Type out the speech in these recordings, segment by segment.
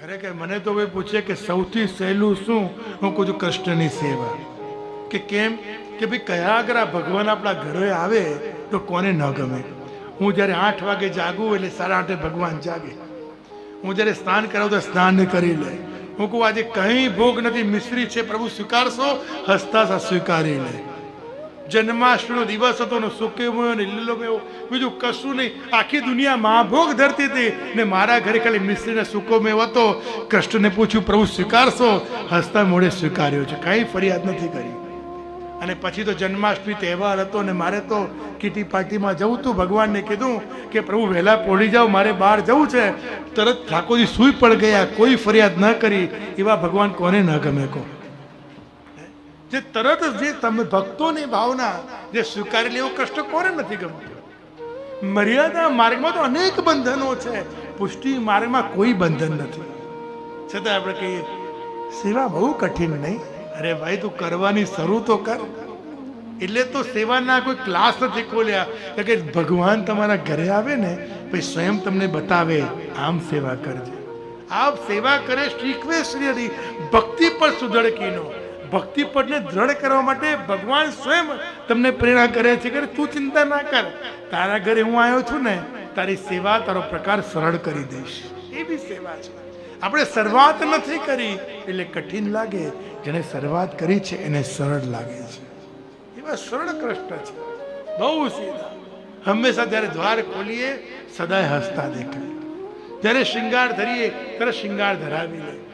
ખરેખર મને તો ભાઈ પૂછે કે સૌથી સહેલું શું? હું કહું છું કૃષ્ણની સેવા. કે કેમ? કે ભાઈ કયા આગળ ભગવાન આપણા ઘરે આવે તો કોને ન ગમે? હું જ્યારે આઠ વાગે જાગું એટલે સાડા આઠે ભગવાન જાગે. હું જ્યારે સ્નાન કરાવું તો સ્નાન કરી લે. હું કહું, આજે કંઈ ભોગ નથી, મિશ્રી છે, પ્રભુ સ્વીકારશો હસતા સ્વીકારી લે. જન્માષ્ટમીનો દિવસ હતો ને સુકેમયો ને લીલો મેવો. બીજું કશું નહીં. આખી દુનિયા મહાભોગ ધરતી હતી ને મારા ઘરે ખાલી મિશ્રીને સુકોમેવ હતો. કૃષ્ણને પૂછ્યું, પ્રભુ, સ્વીકારશો? હસતા મોડે સ્વીકાર્યો છે. કાંઈ ફરિયાદ નથી કરી. અને પછી તો જન્માષ્ટમી તહેવાર હતો ને મારે તો કીટી પાર્ટીમાં જવું હતું ભગવાનને કીધું કે, પ્રભુ, વહેલા પહોંચી જાઓ, મારે બહાર જવું છે. તરત ઠાકોરજી સૂઈ પડ ગયા. કોઈ ફરિયાદ ન કરી. એવા ભગવાન કોને ન ગમે કહો. જે તરત જ જે તમે ભક્તોની ભાવના જે સ્વીકારી લેવું કષ્ટ કોને નથી ગમતું? મર્યાદા માર્ગમાં તો અનેક બંધનો છે. પુષ્ટિ માર્ગમાં કોઈ બંધન નથી. છતાં આપણે કહીએ, સેવા બહુ કઠિન નહીં. અરે ભાઈ, તું કરવાની શરૂ તો કર. એટલે તો સેવાના કોઈ ક્લાસ નથી ખોલ્યા. કે ભગવાન તમારા ઘરે આવે ને, પછી સ્વયં તમને બતાવે, આમ સેવા કરજે. આપ સેવા કરે શીખવે શ્રી ભક્તિ પર સુધડકીનો ભક્તિ પરને દ્રઢ કરવા માટે ભગવાન સ્વયં તમને પ્રેરણા કરે છે કે તું ચિંતા ના કર. તારા ઘરે હું આવ્યો છું ને, તારી સેવા તારો પ્રકાર સરળ કરી દઈશ. એ બી સેવા છે. આપણે શરૂઆત નથી કરી, એટલે કઠિન લાગે. જેને શરૂઆત કરી છે, એને સરળ લાગે છે. એવા સરળ કૃષ્ણ છે. બહુ સીધા. હંમેશા જ્યારે દ્વાર ખોલીએ, સદાય હસતા દેખાય. જ્યારે શૃંગાર ધરીએ, ત્યારે શૃંગાર ધરાવી લે.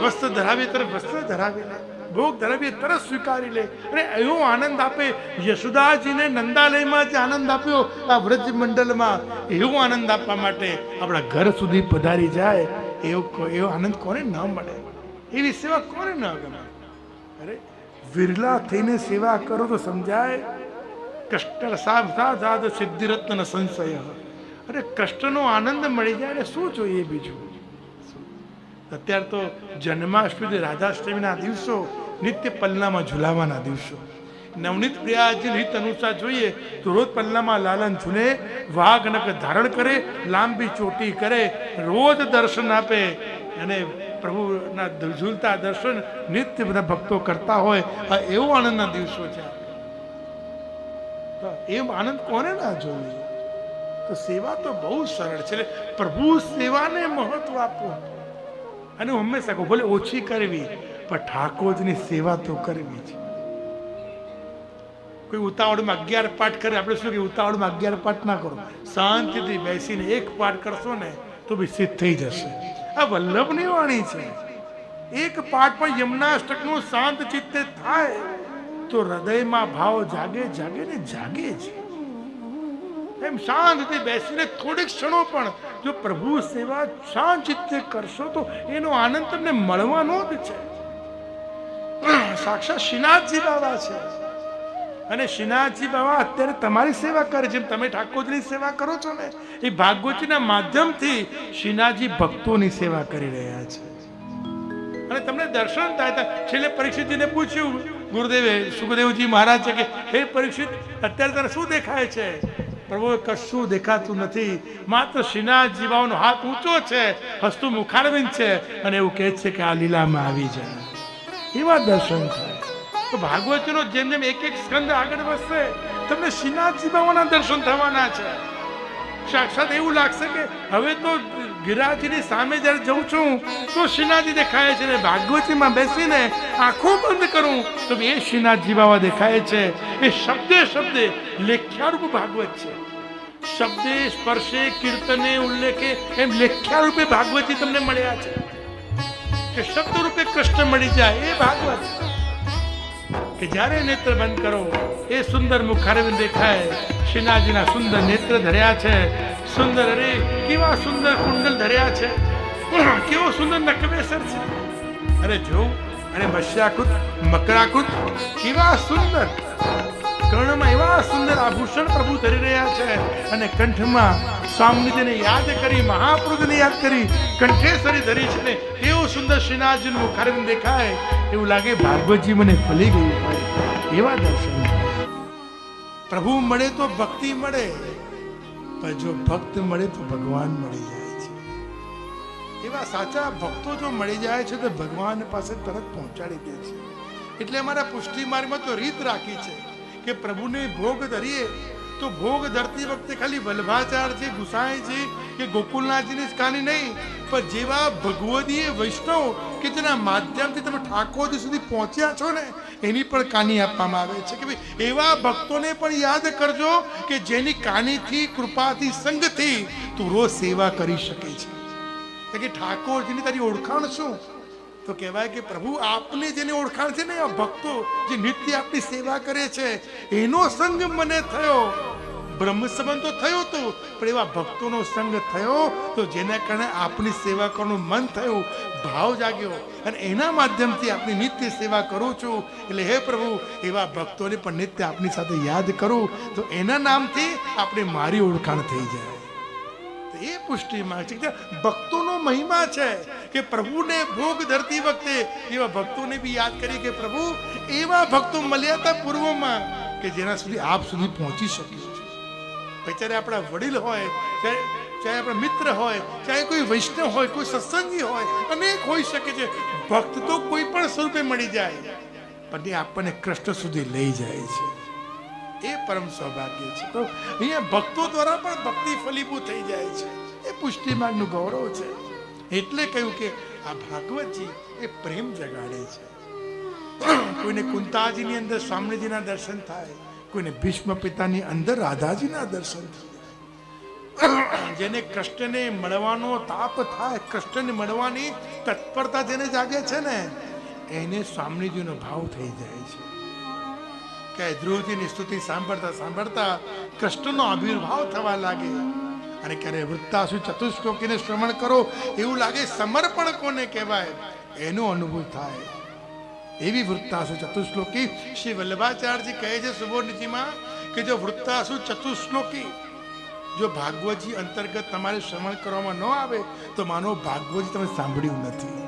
વસ્ત્ર ધરાવીએ, ત્યારે વસ્ત્ર ધરાવી લે. ભોગ ધરાવીએ, તરત સ્વીકારી લે. અને એવો આનંદ આપે. યશોદાજીને નંદાલયમાં જે આનંદ આપ્યો, આ વ્રજ મંડળમાં એવો આનંદ આપવા માટે આપણા ઘર સુધી પધારી જાય. એવો એવો આનંદ કોને ન મળે? એવી સેવા કોને ન ગમે? અરે, વિરલા થઈને સેવા કરો તો સમજાય. કષ્ટ સાધ સિદ્ધિરત્ન સંશય. અરે, કષ્ટનો આનંદ મળી જાય અને શું જોઈએ બીજું? અત્યારે તો જન્માષ્ટમી રાધાષ્ટમીના દિવસો નિત્ય પલ્લામાં ઝુલાવાના દિવસો. નવનીત પ્રિયાજી રીત અનુસાર જોઈએ તો રોજ પલ્લામાં લાલન ઝૂલે, વાઘ નખ ધારણ કરે, લાંબી ચોટી કરે, રોજ દર્શન આપે. અને પ્રભુના ઝૂલતા દર્શન નિત્ય બધા ભક્તો કરતા હોય. આ એવો આનંદના દિવસો છે. એ આનંદ કોને ના જોઈએ? તો સેવા તો બહુ સરળ છે. પ્રભુ સેવાને મહત્વ આપવું અને હું હંમેશા કહું, ભલે ઓછી કરવી, પણ ઠાકોરની સેવા તો કરવી છે કોઈ ઉતાવળમાં અગિયાર પાઠ કરે, આપણે શું કે ઉતાવળમાં અગિયાર પાઠ ના કરો? શાંતિથી બેસીને એક પાઠ કરશો ને, તો બી સિદ્ધ થઈ જશે. આ વલ્લભની વાણી છે. એક પાઠ પણ યમનાષ્ટકનું શાંત ચિત્તે થાય, તો હૃદયમાં ભાવ જાગે જાગે ને જાગે જ. એમ શાંતથી બેસીને થોડીક ક્ષણો પણ જો પ્રભુ સેવા શાંત ચિત્તે કરશો તો એનો આનંદ તમને મળવાનો જ છે. સાક્ષાત શ્રીનાથજી બાબા છે. અને શ્રીનાથજી બાબા અત્યારે તમારી સેવા કરે જેમ તમે ઠાકોરજીની સેવા કરો છો ને, એ ભાગવતીના માધ્યમથી શ્રીનાથજી ભક્તોની સેવા કરી રહ્યા છે. અને તમને દર્શન થાય તા છેલ્લે પરીક્ષિતજીને પૂછ્યું, ગુરુદેવે, સુખદેવજી મહારાજ છે કે, હે પરીક્ષિત, અત્યારે તને શું દેખાય છે? પ્રભુ કશું દેખાતું નથી. માત્ર શ્રીનાથ જીવાઓનો હાથ ઊંચો છે, હસ્તું મુખારવિંદ છે અને એવું કહે છે કે આ લીલામાં આવી જાય. એવા દર્શન થાય. તો ભાગવતનો જેમ જેમ એક એક સ્કંદ આગળ વધશે, તમને શ્રીનાથ જીવાઓના દર્શન થવાના છે. સાક્ષાત એવું લાગશે કે હવે તો ગિરાજીની સામે જ્યારે જઉં છું, તો શ્રીનાથજી દેખાય છે ને ભાગવતીમાં બેસીને આંખો બંધ કરું, તો એ શ્રીનાથજી બાબા દેખાય છે. એ શબ્દે શબ્દે લેખ્યારૂપ ભાગવત છે. શબ્દે સ્પર્શે, કીર્તને ઉલ્લેખે, એમ લેખ્યારૂપે ભાગવતી તમને મળ્યા છે. કે શબ્દ રૂપે કૃષ્ણ મળી જાય એ ભાગવત કે જ્યારે નેત્ર બંધ કરો, એ સુંદર મુખારવિંદ દેખાય. શ્રીનાથજીના સુંદર નેત્ર ધર્યા છે. સુંદર અરે કેવા સુંદર કુંડલ ધર્યા છે? કેવો સુંદર નકવેસર છે. અરે જો, અને મત્સ્યાકૃત મકરાકૃત, કેવા સુંદર. કર્ણમાં એવા સુંદર આભૂષણ પ્રભુ ધરી રહ્યા છે. અને કંઠમાં સ્વામીજીને યાદ કરી મહાપુરુષને યાદ કરી, કંઠેશ્વરી ધરી છે ને એવું સુંદર શ્રીનાથજીનું મુખારવિંદ દેખાય. એવું લાગે ભાગવતજી મને ફલી ગયું એવા દર્શન. પ્રભુ મળે તો ભક્તિ મળે. પણ જો ભક્ત મળે તો ભગવાન મળી જાય છે એવા સાચા ભક્તો જો મળી જાય છે તો ભગવાન પાસે તરત પહોંચાડી દે છે એટલે અમારા પુષ્ટિ માર્ગમાં તો રીત રાખી છે કે પ્રભુને ભોગ ધરીએ તો ભોગ ધરતી વખતે ખાલી વલ્ભાચારજી ગુસાઈજી કે ગોકુલનાથજીની જ કહાની નહીં પણ જેવા ભગવદીય વૈષ્ણવ કે જેના માધ્યમથી તમે ઠાકોરજી સુધી પહોંચ્યા છો ને એની પણ કાની આપવામાં આવે છે કે ભાઈ એવા ભક્તોને પણ યાદ કરજો કે જેની કાનીથી, કૃપાથી, સંગથી તું રોજ સેવા કરી શકે છે. કે ઠાકોરજીની તારી ઓળખાણ શું? તો કહેવાય કે પ્રભુ આપની જેની ઓળખાણ છે ને આ ભક્તો જે નિત્ય આપની સેવા કરે છે, એનો સંગ મને થયો. બ્રહ્મ સંબંધ થયો તો, પણ એવા ભક્તોનો સંગ થયો તો જેના કારણે આપની સેવા કરવાનું મન થયું, ભાવ જાગ્યો. અને એના માધ્યમથી આપની નિત્ય સેવા કરું છું. એટલે હે પ્રભુ, એવા ભક્તોને પણ નિત્ય આપની સાથે યાદ કરું, તો એના નામથી આપણે મારી ઓળખાણ થઈ જાય. એ પુષ્ટિમાં છે. ભક્તોનો મહિમા છે કે પ્રભુને ભોગ ધરતી વખતે એવા ભક્તોને બી યાદ કરી કે પ્રભુ, એવા ભક્તો મળ્યા હતા પૂર્વમાં કે જેના સુધી આપ સુધી પહોંચી શક્યું પછી આપણા વડીલ હોય ચાહે આપણા મિત્ર હોય ચાહે કોઈ વૈષ્ણવ હોય, કોઈ સત્સંગી હોય, અનેક હોઈ શકે છે. ભક્ત તો કોઈ પણ સ્વરૂપે મળી જાય, પણ એ આપણને કૃષ્ણ સુધી લઈ જાય છે. એ પરમ સૌભાગ્ય છે. તો અહીંયા ભક્તો દ્વારા પણ ભક્તિ ફલીભૂત થઈ જાય છે. એ પુષ્ટિ માર્ગનું ગૌરવ છે. એટલે કહ્યું કે આ ભાગવતજી એ પ્રેમ જગાડે છે. કોઈને કુંતાજીની અંદર સ્વામીજીના દર્શન થાય કોઈને ભીષ્મ પિતાની અંદર રાધાજીના દર્શન જેને કૃષ્ણને મળવાનો તાપ થાય, કૃષ્ણને મળવાની તત્પરતા જેને જાગે છે ને, એને સ્વામીજીનો ભાવ થઈ જાય છે. કે ધ્રુવજીની સ્તુતિ સાંભળતા સાંભળતા કૃષ્ણનો આવિર્ભાવ થવા લાગે. અને ક્યારે વૃત્તાસુ ચતુશ્લોકીને શ્રવણ કરો, એવું લાગે સમર્પણ કોને કહેવાય? એનો અનુભવ થાય. એવી વૃત્તાસુ ચતુશ્લોકી શ્રી વલ્લભાચાર્યજી કહે છે સુબોધનીતિમાં કે જો વૃત્તાસુ ચતુશ્લોકી, જો ભાગવતજી અંતર્ગત તમારે શ્રવણ કરવામાં ન આવે, તો માનો ભાગવતજી તમે સાંભળ્યું નથી.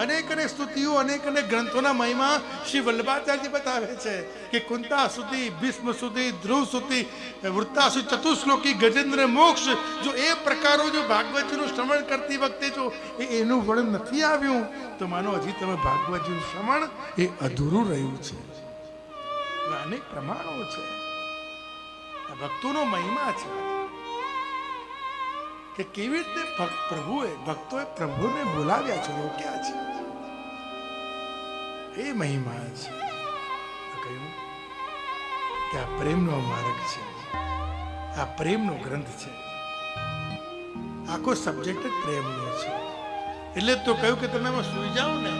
અનેક અનેક સ્તુતિઓ અનેક અનેક ગ્રંથોના મહિમા શ્રી વલ્લભાચાર્યજી બતાવે છે કે કુંતા સુધી, ભીષ્મ સુધી, ધ્રુવ સુધી વૃત્તાસુ ચતુશ્લોકી, ગજેન્દ્ર, મોક્ષ, જો એ પ્રકારો જો ભાગવતજીનું શ્રવણ કરતી વખતે જો એનું વર્ણન નથી આવ્યું, તો માનો હજી તમે ભાગવતજીનું શ્રવણ એ અધૂરું રહ્યું છે. અનેક પ્રમાણો છે. ભક્તોનો મહિમા છે. કે કેવી રીતે પ્રભુએ, ભક્તોએ પ્રભુને બોલાવ્યા છે, રોક્યા છે. એ મહિમા છે. કહ્યું કે આ પ્રેમનો માર્ગ છે. આ પ્રેમનો ગ્રંથ છે. આખો સબ્જેક્ટ જ પ્રેમનો છે. એટલે તો કહ્યું કે તમે એમાં સુઈ જાઓ ને,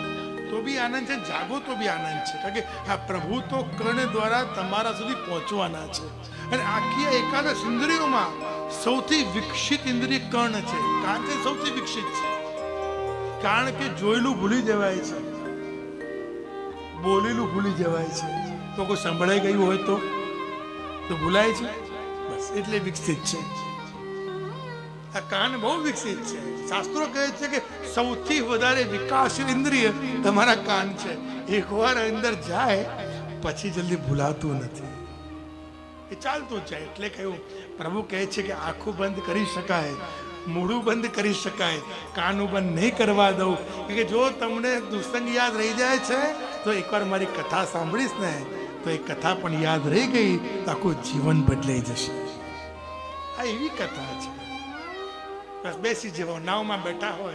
તો બી આનંદ છે. જાગો તો બી આનંદ છે. કારણ કે આ પ્રભુ તો કર્ણ દ્વારા તમારા સુધી પહોંચવાના છે. અને આખી એકાદશ ઇન્દ્રિયોમાં સૌથી વિકસિત ઇન્દ્રિય કર્ણ છે. છે સૌથી વિકસિત છે. કારણ કે જોયેલું ભૂલી જવાય છે. બોલેલું ભૂલી જવાય છે. તો કોઈ સંભળાઈ ગયું હોય તો? તો ભૂલાય છે? બસ, એટલે વિકસિત છે. આ કાન બહુ વિકસિત છે. શાસ્ત્રો કહે છે કે સૌથી વધારે વિકાસશીલ ઇન્દ્રિય તમારા કાન છે. એકવાર અંદર જાય, પછી જલ્દી ભૂલાતું નથી. એ ચાલતું જાય. એટલે કહ્યું, પ્રભુ કહે છે કે આંખું બંધ કરી શકાય મોઢું બંધ કરી શકાય કાનું બંધ નહીં કરવા દઉં. કે જો તમને દુસંગ યાદ રહી જાય છે તો એકવાર મારી કથા સાંભળીશ ને, તો એ કથા પણ યાદ રહી ગઈ તો આખું જીવન બદલાઈ જશે. આ એવી કથા છે. બસ બેસી જવા નાવમાં બેઠા હોય.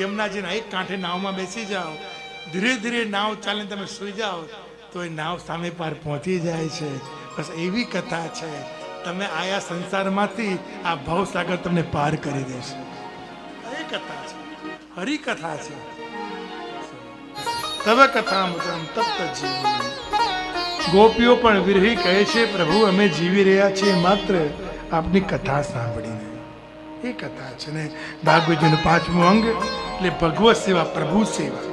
યમુનાજીના એક કાંઠે નાવમાં બેસી જાઓ. ધીરે ધીરે નાવ ચાલે તમે સુઈ જાઓ તો એ નાવ સામે પાર પહોંચી જાય છે. બસ એવી કથા છે. તમે આયા સંસારમાંથી આ ભવસાગર તમને પાર કરી દેશે. એ કથા છે. હરિકથા છે. તવ કથામૃતમ તપ્ત જીવન. ગોપીઓ પણ વિરહી કહે છે, પ્રભુ, અમે જીવી રહ્યા છીએ માત્ર આપની કથા સાંભળીને. એ કથા છે ને ભાગવતજીનું પાંચમું અંગ, એટલે ભગવત સેવા, પ્રભુ સેવા.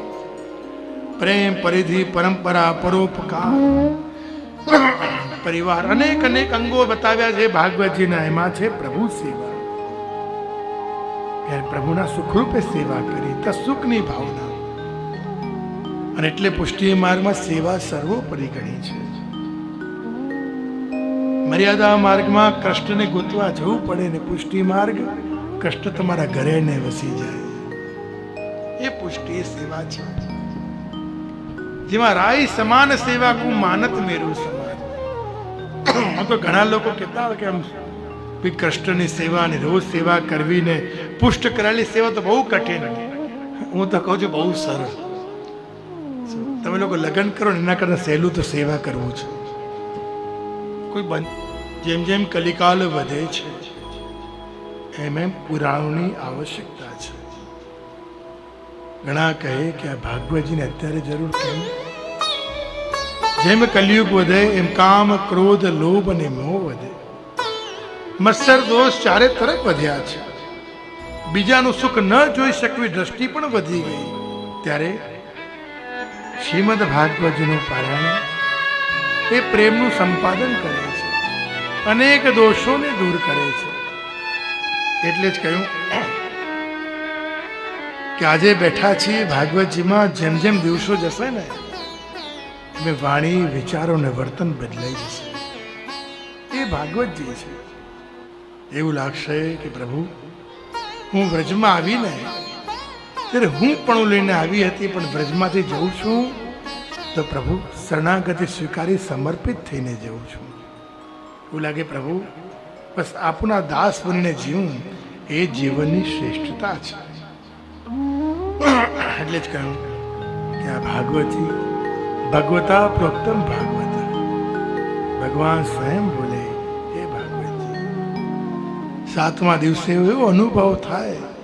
પ્રેમ, પરિધિ, પરંપરા, પરોપકાર. પરિવાર અનેક અનેક અંગો બતાવ્યા છે, ભાગવતજીના એમાં છે પ્રભુ સેવા. ત્યારે પ્રભુના સુખરૂપે સેવા કરી તો સુખની ભાવના. અને એટલે પુષ્ટિ માર્ગમાં સેવા સર્વોપરી ગણી છે. મર્યાદા માર્ગમાં કષ્ટને ગોતવા જવું પડે ને પુષ્ટિ માર્ગ કષ્ટ તમારા ઘરે ને વસી જાય. એ પુષ્ટિ સેવા છે. જેમાં રાય સમાન સેવા કુ માનત મેરું સમાન. હું તો ઘણા લોકો કહેતા હોય કે આમ કૃષ્ણની સેવા ને રોજ સેવા કરવી ને પુષ્ટ કરેલી સેવા તો બહુ કઠિન હું તો કહું છું બહુ સરળ. તમે લોકો લગ્ન કરો ને એના કરતાં સહેલું તો સેવા કરવું છે. કોઈ બન જેમ જેમ કલિકાલ વધે છે, એમ એમ પુરાણોની આવશ્યકતા છે. ઘણા કહે કે આ ભાગવતજીને અત્યારે જરૂર કેમ? જેમ કલયુગ વધે, એમ કામ, ક્રોધ, લોભ અને મોહ વધે. મત્સર દોષ ચારે તરફ વધ્યા છે. બીજાનું સુખ ન જોઈ શકવી દ્રષ્ટિ પણ વધી ગઈ. ત્યારે શ્રીમદ ભાગવતજીનું પારાયણ એ પ્રેમનું સંપાદન કરે છે. અનેક દોષોને દૂર કરે છે. એટલે જ કહ્યું કે આજે બેઠા છીએ ભાગવતજીમાં, જેમ જેમ દિવસો જશે ને એમ વાણી વિચારો ને વર્તન બદલાઈ જશે. એ ભાગવતજી છે. એવું લાગશે કે પ્રભુ, હું વ્રજમાં આવીને ત્યારે હું પણ લઈને આવી હતી, પણ વ્રજમાંથી જઉં છું તો પ્રભુ શરણાગતિ સ્વીકારી સમર્પિત થઈને જઉં છું. એવું લાગે પ્રભુ, બસ આપના દાસ બનીને જીવું, એ જીવનની શ્રેષ્ઠતા છે. એટલે જ કહ્યું કે આ ભાગવતી, ભગવતા પ્રોક્તમ ભાગવતા. ભગવાન સ્વયં બોલે, હે ભાગવતી, સાતમા દિવસે એવો અનુભવ થાય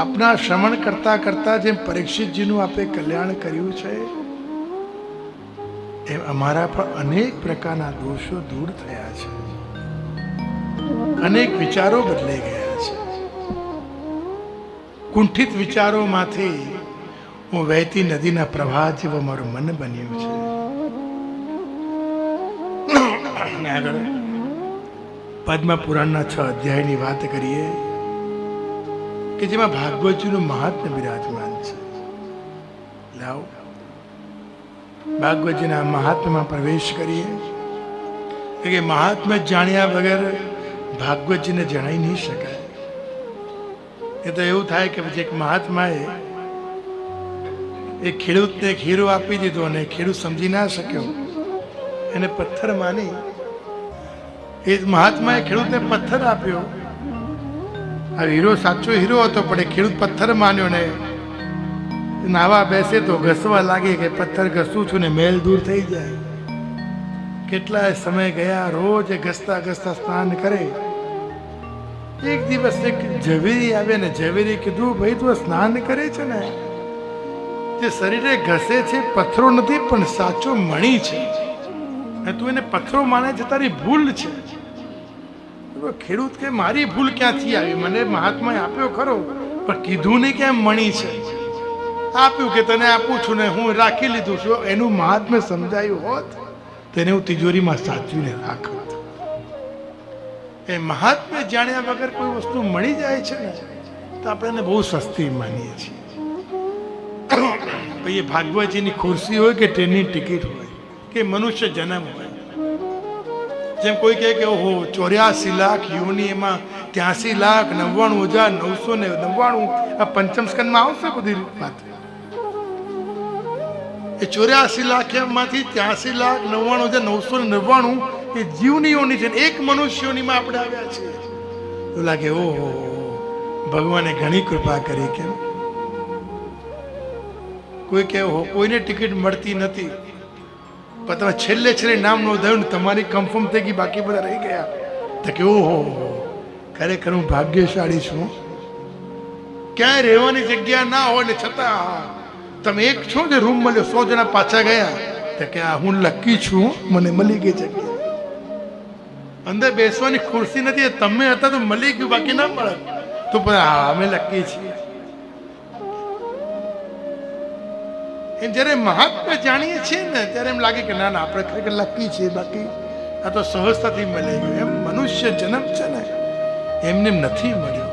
આપના શ્રવણ કરતા કરતા જેમ પરીક્ષિતજીનું આપે કલ્યાણ કર્યું છે, એમ અમારા પણ અનેક પ્રકારના દોષો દૂર થયા છે. અનેક વિચારો બદલાઈ ગયા છે. કુંઠિત વિચારોમાંથી હું વહેતી નદીના પ્રવાહ જેવો મારું મન બન્યું છે. આગળ પદ્મ પુરાણના છ અધ્યાયની વાત કરીએ. કે જેમાં ભાગવતજીનું મહાત્મ્ય બિરાજમાન છે. લાવ. ભાગવતજીના મહાત્મ્યમાં પ્રવેશ કરીએ. કે મહાત્મ્ય જાણ્યા વગર ભાગવતજીને જણાઈ નહીં શકાય. એ તો એવું થાય કે પછી એક મહાત્માએ એ ખેડૂતને હીરો આપી દીધો અને ખેડૂત સમજી ના શક્યો. એને પથ્થર માની. એ મહાત્માએ ખેડૂતને પથ્થર આપ્યો. આ હીરો સાચો હીરો હતો, પણ એ ખેડૂત પથ્થર માન્યો ને નાવા બેસે તો ઘસવા લાગે કે પથ્થર ઘસું છું ને મેલ દૂર થઈ જાય. કેટલાય સમય ગયા, રોજ ઘસતા ઘસતા સ્નાન કરે. એક દિવસ એક ઝવેરી આવે ને ઝવેરી કીધું, ભાઈ તું સ્નાન કરે છે ને? તે શરીરે ઘસે છે, પથ્થરો નથી, પણ સાચો મણી છે. ને તું એને પથ્થરો માને છે તારી ભૂલ છે. ખેડૂત કે મારી ભૂલ ક્યાંથી આવી? મને મહાત્મા આપ્યો ખરો, પણ કીધું નહીં કે એમ મણી છે? આપ્યું કે તને આપું છું ને હું રાખી લીધું છું. એનું મહાત્મ્ય સમજાયું હોત તેને હું તિજોરીમાં સાચવીને રાખત. એ મહાત્મ્ય જાણ્યા વગર કોઈ વસ્તુ મળી જાય છે ને, તો આપણે એને બહુ સસ્તી માનીએ છીએ. ભાગવતજીની ખુરશી હોય કે ટ્રેનની ટિકિટ હોય, કે મનુષ્ય જન્મ હોય જેમ કોઈ કહે કે, ઓહો, ચોર્યાસી લાખ યોની એમાં ત્યાંસી લાખ નવ્વાણું હજાર નવસો ને નવ્વાણું. આ પંચમ સ્કંદમાં આવશે બધી વાત. એ ચોર્યાસી લાખ એમાંથી ત્યાંસી લાખ નવ્વાણું હજાર નવસો ને નવ્વાણું એ જીવનીઓની છે એક મનુષ્યોનીમાં આપણે આવ્યા છીએ. એવું લાગે, ઓહો, ભગવાને ઘણી કૃપા કરી કેમ? કોઈ કે કોઈને ટિકિટ મળતી નથી. પણ તમે છેલ્લે છેલ્લે નામ નોંધાયું તમારી કન્ફર્મ થઈ ગઈ, બાકી બધા રહી ગયા. તો કે, ઓહો, ખરેખર હું ભાગ્યશાળી છું. ક્યાંય રહેવાની જગ્યા ના હોય ને છતાં તમે એક છો જે રૂમ મળ્યો, સો જણા પાછા ગયા. તો કે, આ હું લકી છું, મને મળી ગઈ જગ્યા. અંદર બેસવાની ખુરશી નથી, તમે હતા તો મળી ગયું, બાકી ના મળે. તો પણ હા, અમે લકી છીએ. એમ જ્યારે મહાત્મા જાણીએ છીએ ને, ત્યારે એમ લાગે કે ના ના, આપણે ખરેખર લકી છીએ, બાકી આ તો સહજતાથી મળી ગયું એમ મનુષ્ય જન્મ છે ને, એમને નથી મળ્યો.